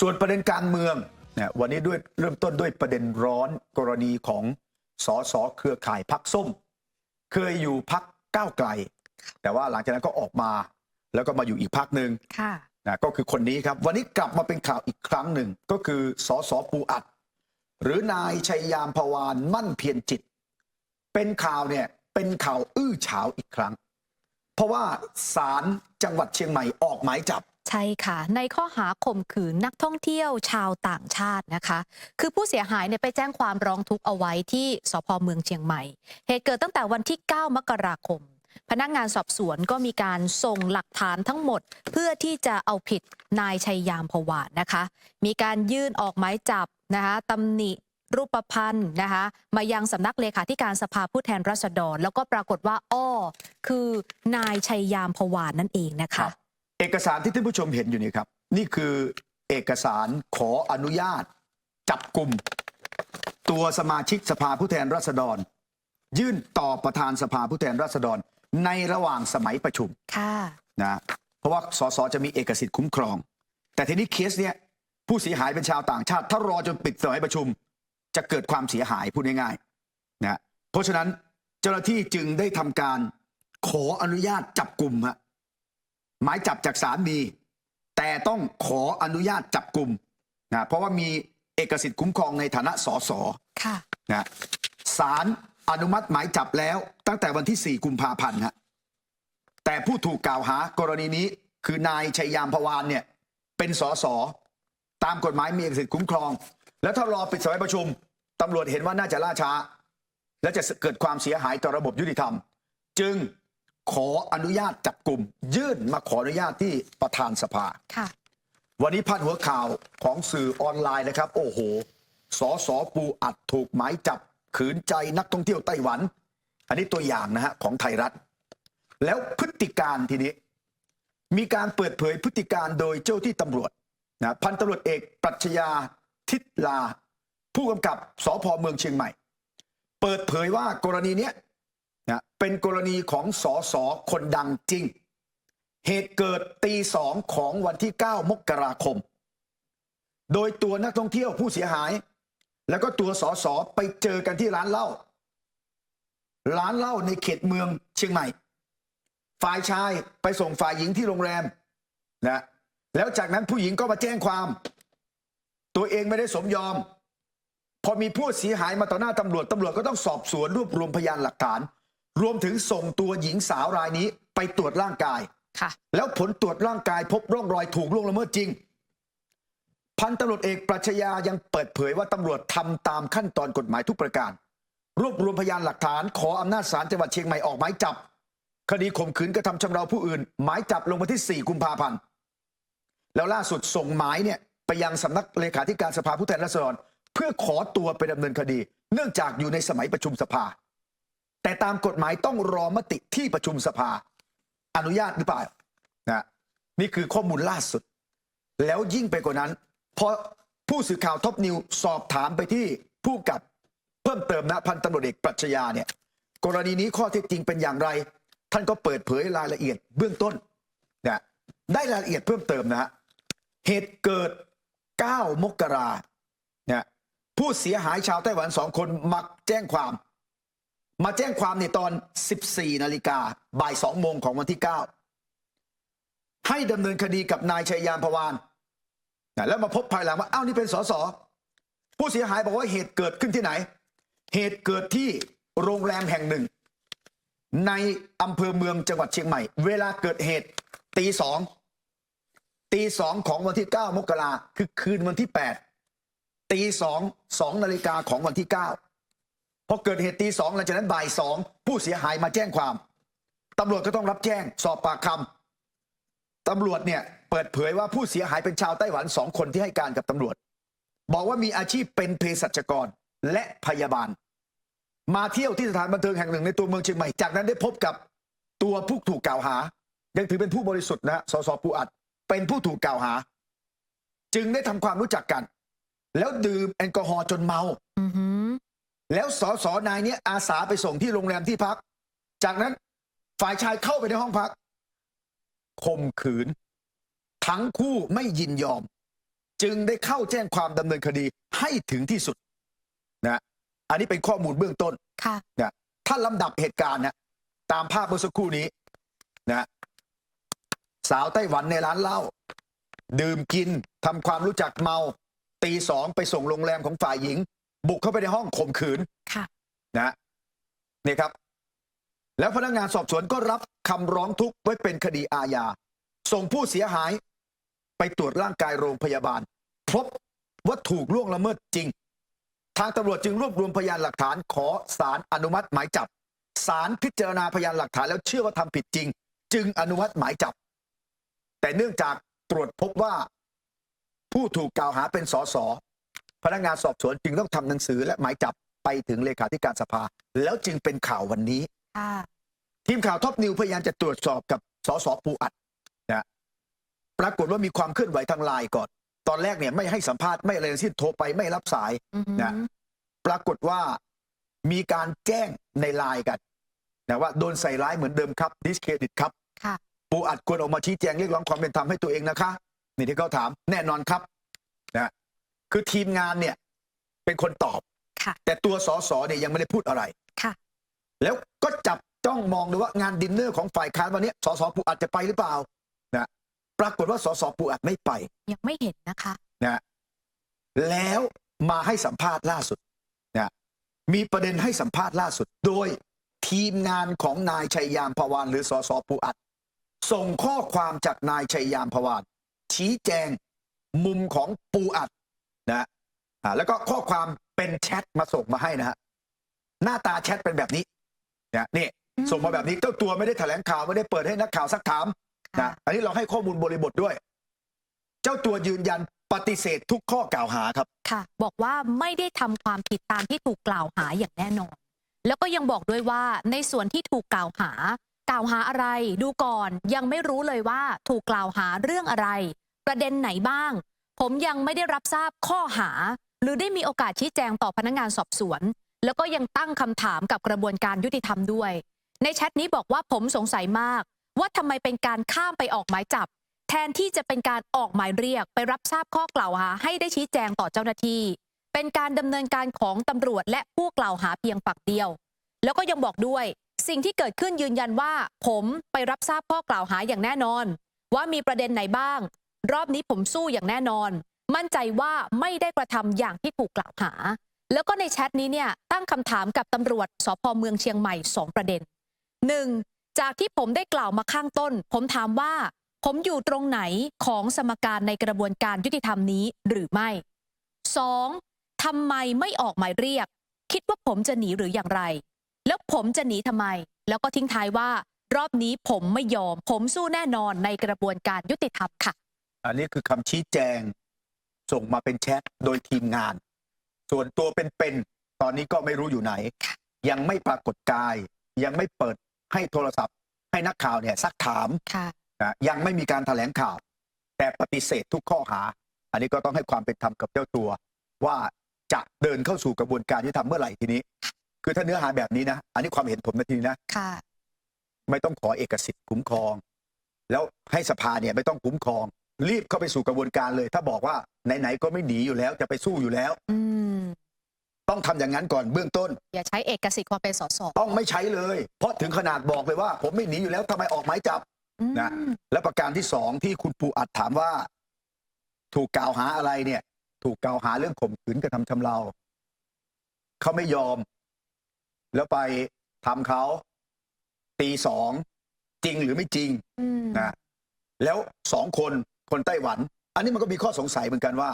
ส่วนประเด็นการเมืองเนี่ยวันนี้ด้วยเริ่มต้นด้วยประเด็นร้อนกรณีของสสเครือข่ายพักส้ม เคยอยู่พักก้าวไกล แต่ว่าหลังจากนั้นก็ออกมา แล้วก็มาอยู่อีกพักหนึ่งค่ะนะก็คือคนนี้ครับ วันนี้กลับมาเป็นข่าวอีกครั้งหนึ่งก็คือสสปูอัด หรือนายชัยยามพวานมั่นเพียรจิต เป็นข่าวเนี่ยเป็นข่าวอื้อฉาวอีกครั้ง เพราะว่าศาลจังหวัดเชียงใหม่ออกหมายจับ ใช่ค่ะ ในข้อหาข่มขืนนักท่องเที่ยวชาวต่างชาตินะคะ คือผู้เสียหายเนี่ยไปแจ้งความร้องทุกข์เอาไว้ที่สพเมืองเชียงใหม่ เหตุเกิดตั้งแต่วันที่ 9 มกราคม พนักงานสอบสวนก็มีการส่งหลักฐานทั้งหมด เพื่อที่จะเอาผิดนายชัยยามพวานนะคะ มีการยื่นออกหมายจับนะคะตำหนิรูปพันธ์นะคะมายังสำนักเลขาธิการสภาผู้แทนราษฎร แล้วก็ปรากฏว่าอ้อคือนายชัยยามพวานนั่นเองนะคะ เอกสารที่ท่านผู้ชมเห็นอยู่นี่ครับ นี่คือเอกสารขออนุญาต จับกลุ่ม ตัวสมาชิกสภาผู้แทนราษฎร ยื่นต่อประธานสภาผู้แทนราษฎร ในระหว่างสมัยประชุมค่ะนะเพราะว่าสสจะมีเอกสิทธิ์คุ้มครอง แต่ทีนี้เคสเนี้ยผู้เสียหายเป็นชาวต่างชาติ ถ้ารอจนปิดสมัยประชุม จะเกิดความเสียหายพูดง่ายๆนะเพราะฉะนั้นเจ้าหน้าที่จึงได้ทำการขออนุญาตจับกลุ่มฮะ หมายจับจากศาลมีแต่ต้องขออนุญาตจับกลุ่มนะเพราะว่ามีเอกสิทธิ์คุ้มครองในฐานะสสค่ะนะศาลอนุมัติหมายจับแล้วตั้งแต่วันที่ 4 กุมภาพันธ์ฮะแต่ผู้ถูกกล่าวหากรณีนี้คือนายชัยยามพวานเนี่ยเป็นสสตามกฎหมายมีเอกสิทธิ์คุ้มครอง แล้วถ้ารอปิดสมัยประชุมตำรวจเห็นว่าน่าจะล่าช้า และจะเกิดความเสียหายต่อระบบยุติธรรม จึง ขออนุญาตจับกลุ่ม ยื่นมาขออนุญาตที่ประธานสภา ค่ะ วันนี้พาดหัวข่าวของสื่อออนไลน์นะครับ โอ้โห สอสอปูอัดถูกหมายจับขืนใจนักท่องเที่ยวไต้หวัน อันนี้ตัวอย่างนะฮะของไทยรัฐ แล้วพฤติการทีนี้ มีการเปิดเผยพฤติการโดยเจ้าที่ตำรวจนะพันตำรวจเอกปรัชญาทิศลา ผู้กำกับสพเมืองเชียงใหม่ เปิดเผยว่ากรณีเนี้ย นะเป็นกรณีของสอสอคนดังจริง เหตุเกิดตีสองของวันที่ 9 มกราคม โดยตัวนักท่องเที่ยวผู้เสียหาย แล้วก็ตัวสอสอไปเจอกันที่ร้านเหล้าร้านเหล้าในเขตเมืองเชียงใหม่ ฝ่ายชายไปส่งฝ่ายหญิงที่โรงแรมนะแล้วจากนั้นผู้หญิงก็มาแจ้งความ ตัวเองไม่ได้สมยอม พอมีผู้เสียหายมาต่อหน้าตำรวจตำรวจก็ต้องสอบสวนรวบรวมพยานหลักฐาน รวมถึงส่งตัวหญิงสาวรายนี้ไปตรวจร่างกาย ค่ะ แล้วผลตรวจร่างกายพบร่องรอยถูกล่วงละเมิดจริง พันตำรวจเอกปรัชญายังเปิดเผยว่าตำรวจทำตามขั้นตอนกฎหมายทุกประการ รวบรวมพยานหลักฐาน ขออำนาจศาลจังหวัดเชียงใหม่ออกหมายจับ คดีข่มขืนกระทำชำเราผู้อื่น หมายจับลงมาที่ 4 กุมภาพันธ์ แล้วล่าสุดส่งหมายเนี่ยไปยังสำนักเลขาธิการสภาผู้แทนราษฎรเพื่อขอตัวไปดำเนินคดี เนื่องจากอยู่ในสมัยประชุมสภา แต่ตามกฎหมายต้องรอมติที่ประชุมสภา อนุญาตหรือเปล่านะนี่คือข้อมูลล่าสุด แล้วยิ่งไปกว่านั้นพอผู้สื่อข่าวท็อปนิวสอบถามไปที่ผู้กับเพิ่มเติมนะพันตำรวจเอกปรัชญาเนี่ยกรณีนี้ข้อเท็จจริงเป็นอย่างไร ท่านก็เปิดเผยรายละเอียดเบื้องต้นนะได้รายละเอียดเพิ่มเติมนะฮะเหตุเกิด 9 มกราเนี่ยผู้เสียหายชาวไต้หวันสองคนมาแจ้งความ มาแจ้งความในตอน 14 นาฬิกาบ่าย 2 โมงของวันที่ 9 ให้ดำเนินคดีกับนายชัยยามพวานแล้วมาพบภายหลังว่าอ้าวนี่เป็นสสผู้เสียหายบอกว่าเหตุเกิดขึ้นที่ไหน เหตุเกิดที่โรงแรมแห่งหนึ่ง ในอำเภอเมืองจังหวัดเชียงใหม่ เวลาเกิดเหตุตีสองตีสองของวันที่ 9 มกราคือคืนวันที่ 8 ตีสองสองนาฬิกาของวันที่ 9 พอเกิดเหตุตีสองหลังจากนั้นบ่ายสองผู้เสียหายมาแจ้งความตำรวจก็ต้องรับแจ้งสอบปากคำตำรวจเนี่ยเปิดเผยว่าผู้เสียหายเป็นชาวไต้หวันสองคนที่ให้การกับตำรวจ บอกว่ามีอาชีพเป็นเภสัชกรและพยาบาล มาเที่ยวที่สถานบันเทิงแห่งหนึ่งในตัวเมืองเชียงใหม่จากนั้นได้พบกับตัวผู้ถูกกล่าวหา ยังถือเป็นผู้บริสุทธิ์นะสสปูอัด เป็นผู้ถูกกล่าวหา จึงได้ทำความรู้จักกัน แล้วดื่มแอลกอฮอล์จนเมาออื แล้วสอสอนายเนี้ยอาสาไปส่งที่โรงแรมที่พัก จากนั้นฝ่ายชายเข้าไปในห้องพักข่มขืน ทั้งคู่ไม่ยินยอม จึงได้เข้าแจ้งความดำเนินคดีให้ถึงที่สุดนะอันนี้เป็นข้อมูลเบื้องต้นค่ะนะถ้าลำดับเหตุการณ์นะตามภาพเมื่อสักครู่นี้นะสาวไต้หวันในร้านเหล้าดื่มกินทำความรู้จักเมา ตีสองไปส่งโรงแรมของฝ่ายหญิง บุกเข้าไปในห้องข่มขืนค่ะ นะนี่ครับ แล้วพนักงานสอบสวนก็รับคำร้องทุกข์ไว้เป็นคดีอาญาส่งผู้เสียหายไปตรวจร่างกายโรงพยาบาล พบว่าถูกล่วงละเมิดจริง ทางตำรวจจึงรวบรวมพยานหลักฐานขอสารอนุมัติหมายจับสารพิจารณาพยานหลักฐานแล้วเชื่อว่าทำผิดจริง จึงอนุมัติหมายจับ แต่เนื่องจากตรวจพบว่า ผู้ถูกกล่าวหาเป็นสส พนักงานสอบสวนจึงต้องทำหนังสือและหมายจับไปถึงเลขาธิการสภา แล้วจึงเป็นข่าววันนี้ค่ะทีมข่าวท็อปนิวพยายามจะตรวจสอบกับสสปูอัดนะปรากฏว่ามีความเคลื่อนไหวทางไลน์ก่อน ตอนแรกเนี่ยไม่ให้สัมภาษณ์ไม่อะไรทั้งสิ้นโทรไปไม่รับสายอือหือนะปรากฏว่ามีการแจ้งในไลน์กันนะว่าโดนใส่ร้ายเหมือนเดิมครับดิสเครดิตครับค่ะปูอัดควรออกมาชี้แจงเรียกร้องความเป็นธรรมให้ตัวเองนะคะ นี่ที่เขาถามแน่นอนครับนะ คือทีมงานเนี่ยเป็นคนตอบ ค่ะ แต่ตัวสสเนี่ยยังไม่ได้พูดอะไร ค่ะ แล้วก็จับจ้องมองดูว่างานดินเนอร์ของฝ่ายค้านวันนี้สสปูอัดจะไปหรือเปล่านะปรากฏว่าสสปูอัดไม่ไปยังไม่เห็นนะคะ นะแล้วมาให้สัมภาษณ์ล่าสุดนะมีประเด็นให้สัมภาษณ์ล่าสุด โดยทีมงานของนายชัยยามพวานหรือสสปูอัด ส่งข้อความจากนายชัยยามพวาน ชี้แจงมุมของปูอัด นะอ่าแล้วก็ข้อความเป็นแชทมาส่งมาให้นะฮะหน้าตาแชทเป็นแบบนี้นะนี่อืมส่งมาแบบนี้เจ้าตัวไม่ได้แถลงข่าวไม่ได้เปิดให้นักข่าวซักถามค่ะนะอันนี้เราให้ข้อมูลบริบทด้วย เจ้าตัวยืนยันปฏิเสธทุกข้อกล่าวหาครับค่ะ บอกว่าไม่ได้ทำความผิดตามที่ถูกกล่าวหาอย่างแน่นอน แล้วก็ยังบอกด้วยว่าในส่วนที่ถูกกล่าวหา กล่าวหาอะไร ดูก่อนยังไม่รู้เลยว่าถูกกล่าวหาเรื่องอะไร ประเด็นไหนบ้าง ผมยังไม่ได้รับทราบข้อหา หรือได้มีโอกาสชี้แจงต่อพนักงานสอบสวน แล้วก็ยังตั้งคำถามกับกระบวนการยุติธรรมด้วย ในแชทนี้บอกว่าผมสงสัยมาก ว่าทำไมเป็นการข้ามไปออกหมายจับ แทนที่จะเป็นการออกหมายเรียกไปรับทราบข้อกล่าวหา ให้ได้ชี้แจงต่อเจ้าหน้าที่ เป็นการดำเนินการของตำรวจและผู้กล่าวหาเพียงฝั่งเดียว แล้วก็ยังบอกด้วย สิ่งที่เกิดขึ้นยืนยันว่า ผมไปรับทราบข้อกล่าวหาอย่างแน่นอน ว่ามีประเด็นไหนบ้าง รอบนี้ผมสู้อย่างแน่นอน มั่นใจว่าไม่ได้กระทำอย่างที่ถูกกล่าวหา แล้วก็ในแชทนี้เนี่ยตั้งคำถามกับตำรวจสพเมืองเชียงใหม่สองประเด็นหนึ่งจากที่ผมได้กล่าวมาข้างต้น ผมถามว่า ผมอยู่ตรงไหนของสมการในกระบวนการยุติธรรมนี้หรือไม่ 2. ทำไมไม่ออกหมายเรียก คิดว่าผมจะหนีหรืออย่างไร แล้วผมจะหนีทำไม แล้วก็ทิ้งท้ายว่า รอบนี้ผมไม่ยอม ผมสู้แน่นอนในกระบวนการยุติธรรมค่ะ อันนี้คือคำชี้แจง ส่งมาเป็นแชทโดยทีมงาน ส่วนตัวเป็นๆตอนนี้ก็ไม่รู้อยู่ไหน ยังไม่ปรากฏกาย ยังไม่เปิดให้โทรศัพท์ ให้นักข่าวเนี่ยซักถามค่ะนะยังไม่มีการแถลงข่าว แต่ปฏิเสธทุกข้อหา อันนี้ก็ต้องให้ความเป็นธรรมกับเจ้าตัว ว่าจะเดินเข้าสู่กระบวนการยุติธรรมเมื่อไหร่ทีนี้ คือถ้าเนื้อหาแบบนี้นะ อันนี้ความเห็นผมนะทีนี้นะค่ะ ไม่ต้องขอเอกสิทธิ์คุ้มครอง แล้วให้สภาเนี่ยไม่ต้องคุ้มครอง รีบเข้าไปสู่กระบวนการเลย ถ้าบอกว่าไหนๆก็ไม่หนีอยู่แล้ว จะไปสู้อยู่แล้ว อืมต้องทำอย่างนั้นก่อนเบื้องต้น อย่าใช้เอกสิทธิ์ความเป็นสสต้องไม่ใช้เลย เพราะถึงขนาดบอกเลยว่า ผมไม่หนีอยู่แล้วทำไมออกหมายจับอืมนะและประการที่สองที่คุณปูอัดถามว่า ถูกกล่าวหาอะไรเนี่ย ถูกกล่าวหาเรื่องข่มขืนกระทำชำเราเขาไม่ยอม แล้วไปทำเขาตีสองจริงหรือไม่จริง อืมนะแล้วสองคน คนไต้หวัน อันนี้มันก็มีข้อสงสัยเหมือนกันว่า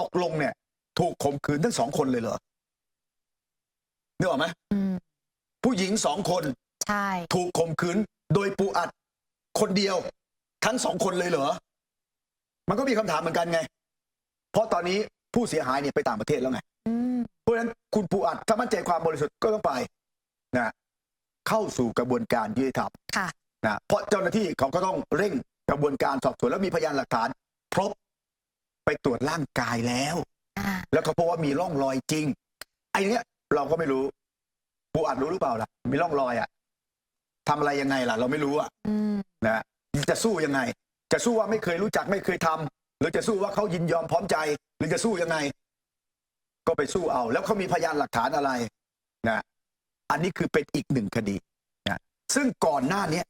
ตกลงเนี่ย ถูกข่มขืนทั้งสองคนเลยเหรอนึกออกไหมอืมผู้หญิงสองคนใช่ถูกข่มขืนโดยปูอัดคนเดียวทั้งสองคนเลยเหรอ มันก็มีคำถามเหมือนกันไง เพราะตอนนี้ผู้เสียหายเนี่ยไปต่างประเทศแล้วไงอืมเพราะฉะนั้นคุณปูอัดถ้ามั่นใจความบริสุทธิ์ก็ต้องไปนะเข้าสู่กระบวนการยุติธรรมค่ะนะเพราะเจ้าหน้าที่เขาก็ต้องเร่ง กระบวนการสอบสวนแล้วมีพยานหลักฐานครบไปตรวจร่างกายแล้วอ่าแล้วเขาพบว่ามีร่องรอยจริงไอ้เนี้ยเราก็ไม่รู้ปูอัดรู้หรือเปล่าล่ะ มีร่องรอยอะทำอะไรยังไงล่ะ เราไม่รู้อะอืมนะจะสู้ยังไง จะสู้ว่าไม่เคยรู้จักไม่เคยทำรือจะสู้ว่าเขายินยอมพร้อมใจ หรือจะสู้ยังไง ก็ไปสู้เอา แล้วเขามีพยานหลักฐานอะไรนะอันนี้คือเป็นอีกหนึ่งคดีนะซึ่งก่อนหน้าเนี้ย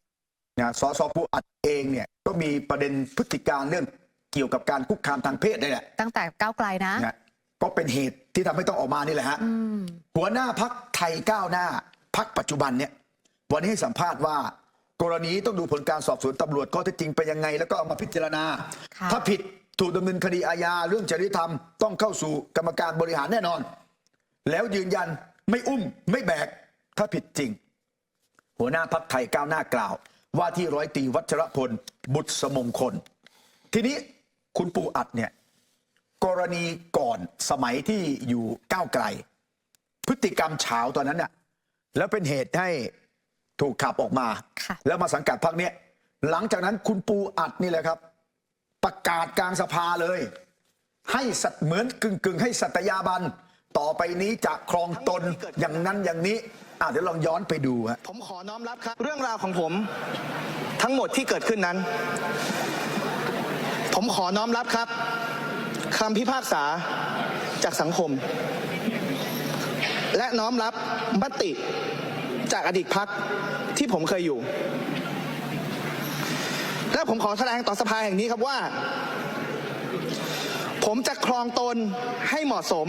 นะสสปูอัดเองเนี่ยก็มีประเด็นพฤติการเรื่องเกี่ยวกับการคุกคามทางเพศนี่แหละตั้งแต่ก้าวไกลนะนะก็เป็นเหตุที่ทำให้ต้องออกมานี่แหละฮะอืมหัวหน้าพักไทยก้าวหน้าพักปัจจุบันเนี่ยวันนี้ให้สัมภาษณ์ว่า กรณีต้องดูผลการสอบสวนตำรวจข้อเท็จจริงเป็นยังไง แล้วก็เอามาพิจารณาค่ะถ้าผิดถูกดำเนินคดีอาญาเรื่องจริยธรรมต้องเข้าสู่กรรมการบริหารแน่นอน แล้วยืนยันไม่อุ้มไม่แบกถ้าผิดจริง หัวหน้าพักไทยก้าวหน้ากล่าว ว่าที่ร้อยตรีวัชรพล บุตรสมงคล ทีนี้คุณปูอัดเนี่ยกรณีก่อนสมัยที่อยู่ก้าวไกล พฤติกรรมเฉาตอนนั้นน่ะแล้วเป็นเหตุให้ถูกขับออกมาค่ะแล้วมาสังกัดพรรคเนี้ยหลังจากนั้นคุณปูอัดนี่แหละครับ ประกาศกลางสภาเลย ให้สัตว์เหมือนกึ่งกึ่งๆให้สัตยาบัน ต่อไปนี้จะครองตนอย่างนั้นอย่างนี้ อะเดี๋ยวลองย้อนไปดูฮะผมขอน้อมรับครับ เรื่องราวของผม ทั้งหมดที่เกิดขึ้นนั้น ผมขอน้อมรับครับคำพิพากษาจากสังคม และน้อมรับมติจากอดีตพักที่ผมเคยอยู่ และผมขอแสดงต่อสภาแห่งนี้ครับว่า ผมจะครองตนให้เหมาะสม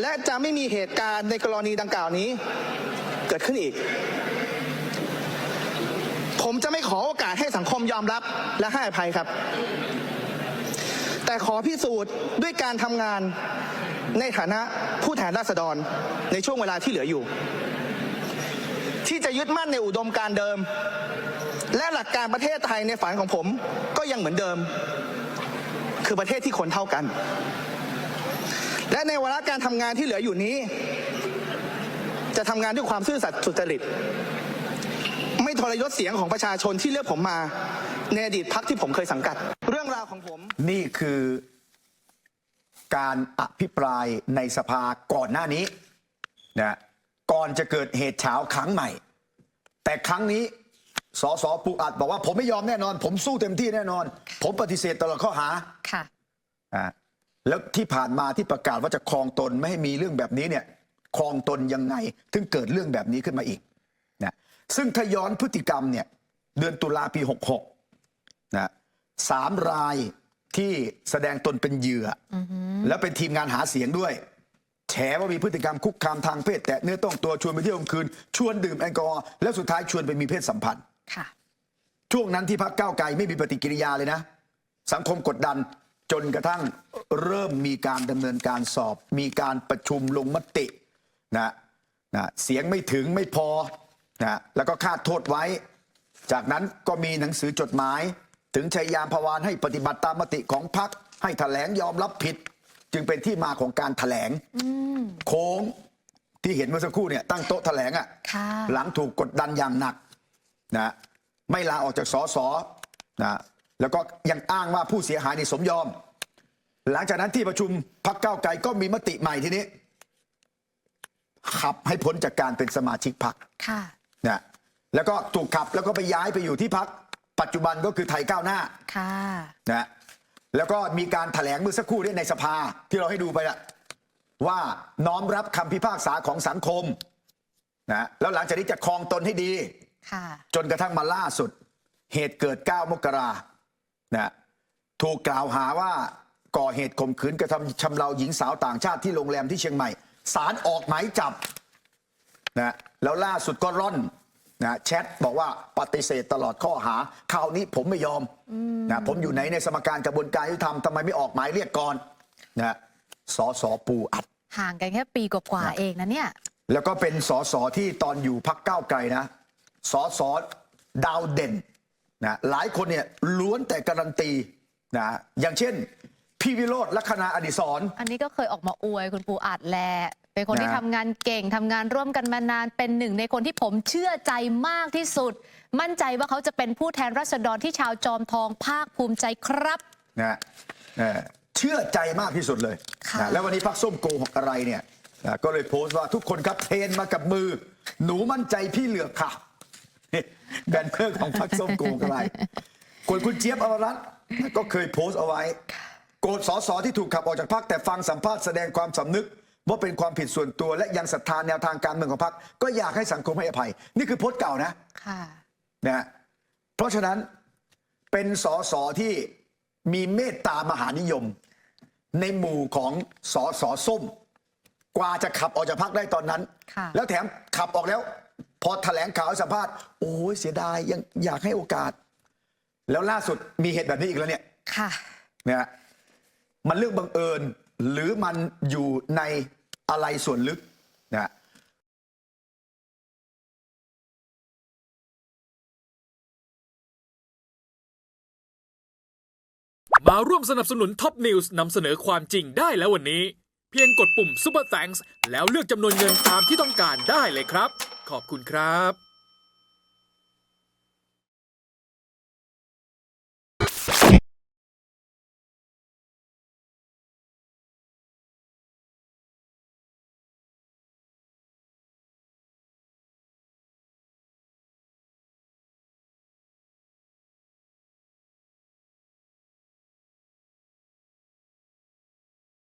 และจะไม่มีเหตุการณ์ในกรณีดังกล่าวนี้ เกิดขึ้นอีก ผมจะไม่ขอโอกาสให้สังคมยอมรับและให้อภัยครับ แต่ขอพิสูจน์ด้วยการทำงานในฐานะผู้แทนราษฎรในช่วงเวลาที่เหลืออยู่ ที่จะยึดมั่นในอุดมการเดิม และหลักการประเทศไทยในฝันของผมก็ยังเหมือนเดิม คือประเทศที่คนเท่ากัน และในวาระการทำงานที่เหลืออยู่นี้ จะทำงานด้วยความซื่อสัตย์สุจริต ไม่ทรยศเสียงของประชาชนที่เลือกผมมา ในอดีตพักที่ผมเคยสังกัด เรื่องราวของผม นี่คือการอภิปรายในสภาก่อนหน้านี้นะก่อนจะเกิดเหตุเฉาครั้งใหม่ แต่ครั้งนี้สสปูอัดบอกว่าผมไม่ยอมแน่นอน ผมสู้เต็มที่แน่นอน ผมปฏิเสธตลอดข้อหาค่ะอ่า แล้วที่ผ่านมาที่ประกาศว่าจะครองตนไม่ให้มีเรื่องแบบนี้เนี่ยครองตนยังไงถึงเกิดเรื่องแบบนี้ขึ้นมาอีกนะซึ่งถ้าย้อนพฤติกรรมเนี่ยเดือนตุลาปี 66นะสามรายที่แสดงตนเป็นเหยื่ออแล้วเป็นทีมงานหาเสียงด้วย แฉว่ามีพฤติกรรมคุกคามทางเพศ แตะเนื้อต้องตัวชวนไปเที่ยวกลางคืน ชวนดื่มแอลกอฮอล์แล้วสุดท้ายชวนไปมีเพศสัมพันธ์ค่ะช่วงนั้นที่พักก้าวไกลไม่มีปฏิกิริยาเลยนะ สังคมกดดัน จนกระทั่งเริ่มมีการดำเนินการสอบ มีการประชุมลงมตินะนะเสียงไม่ถึงไม่พอนะแล้วก็คาดโทษไว้ จากนั้นก็มีหนังสือจดหมาย ถึงชัยยามพวานให้ปฏิบัติตามมติของพักให้ถแถลงยอมรับผิด จึงเป็นที่มาของการถแถลงโค้งที่เห็นเมื่อสักครู่เนี่ยตั้งโต๊ะแถลงอะค่ะหลังถูกกดดันอย่างหนักนะไม่ลาออกจากสสนะ แล้วก็ยังอ้างว่าผู้เสียหายนี่สมยอม หลังจากนั้นที่ประชุมพักเก้าวไกลก็มีมติใหม่ทีนี้ ขับให้พ้นจากการเป็นสมาชิกพักค่ะนะแล้วก็ถูกขับแล้วก็ไปย้ายไปอยู่ที่พักปัจจุบันก็คือไทยก้าวหน้าค่ะนะแล้วก็มีการถแถลงเมื่อสักครู่นี้ในสภาที่เราให้ดูไปอะว่าน้อมรับคำพิพากษาของสังคมนะแล้วหลังจากนี้จะครองตนให้ดีค่ะจนกระทั่งมาล่าสุด เหตุเกิด 9 มกรา นะถูกกล่าวหาว่าก่อเหตุข่มขืนกระทำชำเราหญิงสาวต่างชาติที่โรงแรมที่เชียงใหม่ศาลออกหมายจับนะแล้วล่าสุดก็ร่อนนะแชทบอกว่าปฏิเสธตลอดข้อหาคราวนี้ผมไม่ยอมนะผมอยู่ไหนในสมการกระบวนการยุติธรรมทำไมไม่ออกหมายเรียกก่อนนะสอสอปูอัด ห่างกันแค่ปีกว่าๆเองนะเนี่ย แล้วก็เป็นสสที่ตอนอยู่พักก้าวไกลนะสสดาวเด่น นะหลายคนเนี่ยล้วนแต่การันตีนะอย่างเช่น พี่วิโรธลัคนาอดิศร อันนี้ก็เคยออกมาอวยคุณปูอัดแหละเป็นคนที่นะ ทำงานเก่งทำงานร่วมกันมานานเป็นหนึ่งในคนที่ผมเชื่อใจมากที่สุด มั่นใจว่าเขาจะเป็นผู้แทนรัษฎรที่ชาวจอมทองภาคภูมิใจครับ นะเอ่อเชื่อใจมากที่สุดเลยค่ะ นะแล้ววันนี้พักส้มโกหกอะไรเนี่ยนะก็เลยโพสต์ว่าทุกคนครับเทรนมากับมือ หนูมั่นใจพี่เหลือกค่ะนี่ แบนเพื่อของพักส้มโกหกอะไรส่วนคุณเจี๊ยบอมรัตน์ก็เคยโพสต์เอาไว้ โกรธสสที่ถูกขับออกจากพรรคแต่ฟังสัมภาษณ์แสดงความสำนึก ว่าเป็นความผิดส่วนตัวและยังศรัทธาแนวทางการเมืองของพรรคก็อยากให้สังคมให้อภัย นี่คือโพสต์เก่านะค่ะนะฮะเพราะฉะนั้นเป็นสสที่มีเมตตามหานิยม ในหมู่ของสสส้ม กว่าจะขับออกจากพักได้ตอนนั้นค่ะแล้วแถมขับออกแล้ว พอแถลงข่าวให้สัมภาษณ์โอ้ยเสียดายยังอยากให้โอกาส แล้วล่าสุดมีเหตุแบบนี้อีกแล้วเนี่ยค่ะนะฮะมันเรื่องบังเอิญหรือมันอยู่ในอะไรส่วนลึกนะฮะมาร่วมสนับสนุนท็อปนิวส์นำเสนอความจริงได้แล้ววันนี้ เพียงกดปุ่ม Super Thanks แล้วเลือกจำนวนเงินตามที่ต้องการได้เลยครับ ขอบคุณครับ